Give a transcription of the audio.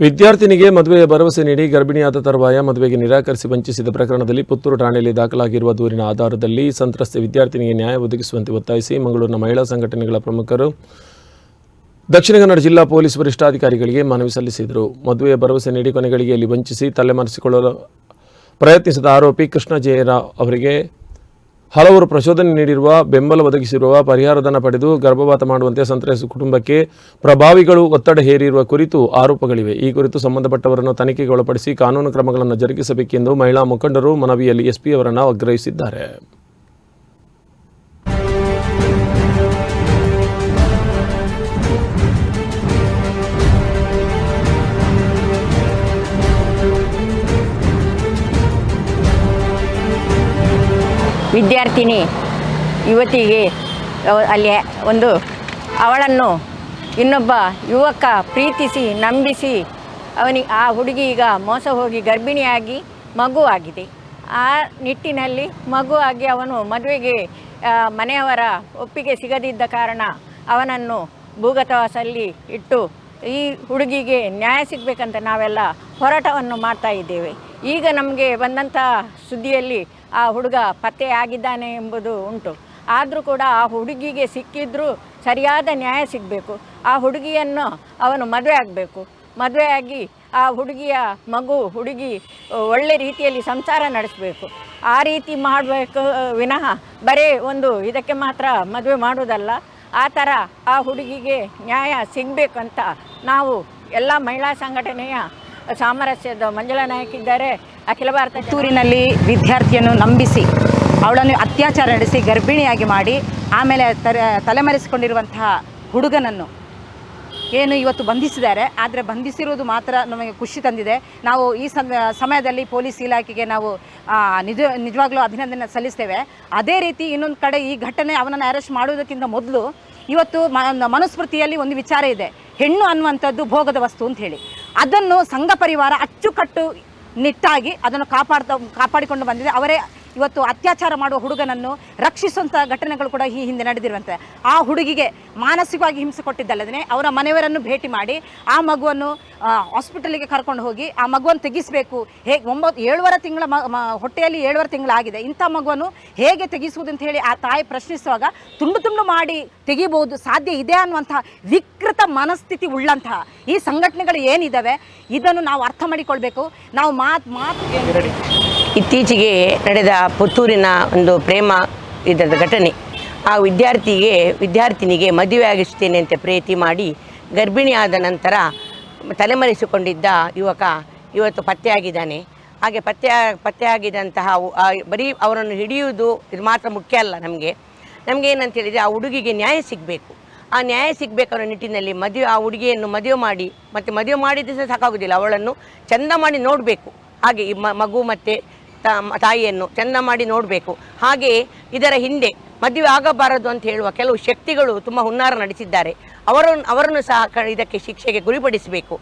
ವಿದ್ಯಾರ್ಥಿನಿಗೆ ಮದುವೆಯ ಭರವಸೆ ನೀಡಿ ಗರ್ಭಿಣಿಯಾದ ತರುವಾಯ ಮದುವೆಗೆ ನಿರಾಕರಿಸಿ ವಂಚಿಸಿದ ಪ್ರಕರಣದಲ್ಲಿ ಪುತ್ತೂರು ಠಾಣೆಯಲ್ಲಿ ದಾಖಲಾಗಿರುವ ದೂರಿನ ಆಧಾರದಲ್ಲಿ ಸಂತ್ರಸ್ತೆ ವಿದ್ಯಾರ್ಥಿನಿಗೆ ನ್ಯಾಯ ಒದಗಿಸುವಂತೆ ಒತ್ತಾಯಿಸಿ ಮಂಗಳೂರಿನ ಮಹಿಳಾ ಸಂಘಟನೆಗಳ ಪ್ರಮುಖರು ದಕ್ಷಿಣ ಕನ್ನಡ ಜಿಲ್ಲಾ ಪೊಲೀಸ್ ವರಿಷ್ಠಾಧಿಕಾರಿಗಳಿಗೆ ಮನವಿ ಸಲ್ಲಿಸಿದರು. ಮದುವೆಯ ಭರವಸೆ ನೀಡಿ ಕೊನೆಗಳಿಗೆ ಇಲ್ಲಿ ವಂಚಿಸಿ ತಲೆಮರೆಸಿಕೊಳ್ಳಲು ಪ್ರಯತ್ನಿಸಿದ ಆರೋಪಿ ಕೃಷ್ಣ ಜಯರಾವ್ ಅವರಿಗೆ ಹಲವರು ಪ್ರಚೋದನೆ ನೀಡಿರುವ, ಬೆಂಬಲ ಒದಗಿಸಿರುವ ಪರಿಹಾರಧನ ಪಡೆದು ಗರ್ಭಪಾತ ಮಾಡುವಂತೆ ಸಂತ್ರಸ್ತ ಕುಟುಂಬಕ್ಕೆ ಪ್ರಭಾವಿಗಳು ಒತ್ತಡ ಹೇರಿರುವ ಕುರಿತು ಆರೋಪಗಳಿವೆ. ಈ ಕುರಿತು ಸಂಬಂಧಪಟ್ಟವರನ್ನು ತನಿಖೆಗೆ ಒಳಪಡಿಸಿ ಕಾನೂನು ಕ್ರಮಗಳನ್ನು ಜರುಗಿಸಬೇಕೆಂದು ಮಹಿಳಾ ಮುಖಂಡರು ಮನವಿಯಲ್ಲಿ ಎಸ್ಪಿ ಅವರನ್ನು ಆಗ್ರಹಿಸಿದ್ದಾರೆ. ವಿದ್ಯಾರ್ಥಿನಿ ಯುವತಿಗೆ ಅಲ್ಲಿ ಒಂದು ಅವಳನ್ನು ಇನ್ನೊಬ್ಬ ಯುವಕ ಪ್ರೀತಿಸಿ, ನಂಬಿಸಿ ಅವನಿಗೆ ಆ ಹುಡುಗಿ ಈಗ ಮೋಸ ಹೋಗಿ ಗರ್ಭಿಣಿಯಾಗಿ ಮಗು ಆಗಿದೆ. ಆ ನಿಟ್ಟಿನಲ್ಲಿ ಮಗು ಆಗಿ ಅವನು ಮದುವೆಗೆ ಮನೆಯವರ ಒಪ್ಪಿಗೆ ಸಿಗದಿದ್ದ ಕಾರಣ ಅವನನ್ನು ಭೂಗತವಾಸಲ್ಲಿ ಇಟ್ಟು ಈ ಹುಡುಗಿಗೆ ನ್ಯಾಯ ಸಿಗಬೇಕಂತ ನಾವೆಲ್ಲ ಹೋರಾಟವನ್ನು ಮಾಡ್ತಾ ಇದ್ದೇವೆ. ಈಗ ನಮಗೆ ಬಂದಂಥ ಸುದ್ದಿಯಲ್ಲಿ ಆ ಹುಡುಗ ಪತ್ತೆಯಾಗಿದ್ದಾನೆ ಎಂಬುದು ಉಂಟು. ಆದರೂ ಕೂಡ ಆ ಹುಡುಗಿಗೆ ಸಿಕ್ಕಿದ್ರೂ ಸರಿಯಾದ ನ್ಯಾಯ ಸಿಗಬೇಕು. ಆ ಹುಡುಗಿಯನ್ನು ಅವನು ಮದುವೆ ಆಗಬೇಕು. ಮದುವೆಯಾಗಿ ಆ ಹುಡುಗಿಯ ಮಗು, ಹುಡುಗಿ ಒಳ್ಳೆ ರೀತಿಯಲ್ಲಿ ಸಂಸಾರ ನಡೆಸಬೇಕು. ಆ ರೀತಿ ಮಾಡಬೇಕು ವಿನಃ ಬರೀ ಒಂದು ಇದಕ್ಕೆ ಮಾತ್ರ ಮದುವೆ ಮಾಡುವುದಲ್ಲ. ಆ ಥರ ಆ ಹುಡುಗಿಗೆ ನ್ಯಾಯ ಸಿಗಬೇಕಂತ ನಾವು ಎಲ್ಲ ಮಹಿಳಾ ಸಂಘಟನೆಯ ಸಾಮರಸ್ಯದ ಮಂಜುಳಾ ನಾಯಕ್ ಇದ್ದಾರೆ. ಅಖಿಲ ಭಾರತ ವಿದ್ಯಾರ್ಥಿಯನ್ನು ನಂಬಿಸಿ, ಅವಳನ್ನು ಅತ್ಯಾಚಾರ ನಡೆಸಿ, ಗರ್ಭಿಣಿಯಾಗಿ ಮಾಡಿ, ಆಮೇಲೆ ತಲೆಮರೆಸಿಕೊಂಡಿರುವಂತಹ ಹುಡುಗನನ್ನು ಏನು ಇವತ್ತು ಬಂಧಿಸಿದ್ದಾರೆ. ಆದರೆ ಬಂಧಿಸಿರುವುದು ಮಾತ್ರ ನಮಗೆ ಖುಷಿ ತಂದಿದೆ. ನಾವು ಈ ಸಮ- ಸಮಯದಲ್ಲಿ ಪೊಲೀಸ್ ಇಲಾಖೆಗೆ ನಾವು ನಿಜ, ನಿಜವಾಗ್ಲೂ ಅಭಿನಂದನೆ ಸಲ್ಲಿಸ್ತೇವೆ. ಅದೇ ರೀತಿ ಇನ್ನೊಂದು ಕಡೆ ಈ ಘಟನೆ ಅವನನ್ನು ಅರೆಸ್ಟ್ ಮಾಡುವುದಕ್ಕಿಂತ ಮೊದಲು ಇವತ್ತು ಮನುಸ್ಮೃತಿಯಲ್ಲಿ ಒಂದು ವಿಚಾರ ಇದೆ. ಹೆಣ್ಣು ಅನ್ನುವಂಥದ್ದು ಭೋಗದ ವಸ್ತು ಅಂತ ಹೇಳಿ. ಅದನ್ನು ಸಂಘ ಪರಿವಾರ ಅಚ್ಚುಕಟ್ಟು ನಿಟ್ಟಾಗಿ ಅದನ್ನು ಕಾಪಾಡ್ತಾ ಕಾಪಾಡಿಕೊಂಡು ಬಂದಿದೆ. ಅವರೇ ಇವತ್ತು ಅತ್ಯಾಚಾರ ಮಾಡುವ ಹುಡುಗನನ್ನು ರಕ್ಷಿಸುವಂಥ ಘಟನೆಗಳು ಕೂಡ ಈ ಹಿಂದೆ ನಡೆದಿರುವಂತೆ. ಆ ಹುಡುಗಿಗೆ ಮಾನಸಿಕವಾಗಿ ಹಿಂಸೆ ಕೊಟ್ಟಿದ್ದಲ್ಲದೇ ಅವರ ಮನೆಯವರನ್ನು ಭೇಟಿ ಮಾಡಿ, ಆ ಮಗುವನ್ನು ಹಾಸ್ಪಿಟಲಿಗೆ ಕರ್ಕೊಂಡು ಹೋಗಿ, ಆ ಮಗುವನ್ನು ತೆಗೆಸಬೇಕು. ಹೇಗೆ ಒಂಬತ್ತು ಏಳುವರೆ ತಿಂಗಳ ಹೊಟ್ಟೆಯಲ್ಲಿ ಏಳುವರೆ ತಿಂಗಳಾಗಿದೆ. ಇಂಥ ಮಗುವನ್ನು ಹೇಗೆ ತೆಗಿಸುವುದು ಅಂತ ಹೇಳಿ ಆ ತಾಯಿ ಪ್ರಶ್ನಿಸುವಾಗ ತುಂಡು ತುಂಡು ಮಾಡಿ ತೆಗಿಬೋದು ಸಾಧ್ಯ ಇದೆ ಅನ್ನುವಂತಹ ವಿಕೃತ ಮನಸ್ಥಿತಿ ಉಳ್ಳಂತಹ ಈ ಸಂಘಟನೆಗಳು ಏನಿದ್ದಾವೆ ಇದನ್ನು ನಾವು ಅರ್ಥ ಮಾಡಿಕೊಳ್ಬೇಕು. ನಾವು ಮಾತು ಮಾತು ಇತ್ತೀಚೆಗೆ ನಡೆದ ಪುತ್ತೂರಿನ ಒಂದು ಪ್ರೇಮ ಇದರ ಘಟನೆ. ಆ ವಿದ್ಯಾರ್ಥಿಗೆ, ವಿದ್ಯಾರ್ಥಿನಿಗೆ ಮದುವೆ ಆಗಿಸ್ತೇನೆ ಅಂತ ಪ್ರೀತಿ ಮಾಡಿ ಗರ್ಭಿಣಿಯಾದ ನಂತರ ತಲೆಮರೆಸಿಕೊಂಡಿದ್ದ ಯುವಕ ಇವತ್ತು ಪತ್ತೆಯಾಗಿದ್ದಾನೆ. ಹಾಗೆ ಪತ್ತೆ, ಪತ್ತೆಯಾಗಿದ್ದಂತಹ ಬರೀ ಅವರನ್ನು ಹಿಡಿಯುವುದು ಇದು ಮಾತ್ರ ಮುಖ್ಯ ಅಲ್ಲ ನಮಗೆ. ನಮಗೆ ಏನಂತ ಹೇಳಿದರೆ ಆ ಹುಡುಗಿಗೆ ನ್ಯಾಯ ಸಿಗಬೇಕು. ಆ ನ್ಯಾಯ ಸಿಗಬೇಕನ್ನೋ ನಿಟ್ಟಿನಲ್ಲಿ ಮದುವೆ, ಆ ಹುಡುಗಿಯನ್ನು ಮದುವೆ ಮಾಡಿ, ಮತ್ತು ಮದುವೆ ಮಾಡಿದ್ದು ಸಹ ಸಾಕಾಗೋದಿಲ್ಲ. ಅವಳನ್ನು ಚಂದ ಮಾಡಿ ನೋಡಬೇಕು. ಹಾಗೆ ಈ ಮಗು ಮತ್ತು ತಾಯಿಯನ್ನು ಚಂದ ಮಾಡಿ ನೋಡಬೇಕು. ಹಾಗೆ ಇದರ ಹಿಂದೆ ಮದುವೆ ಆಗಬಾರದು ಅಂತ ಹೇಳುವ ಕೆಲವು ಶಕ್ತಿಗಳು ತುಂಬ ಹುನ್ನಾರ ನಡೆಸಿದ್ದಾರೆ. ಅವರನ್ನು ಅವರನ್ನು ಸಹ ಇದಕ್ಕೆ ಶಿಕ್ಷೆಗೆ ಗುರಿಪಡಿಸಬೇಕು.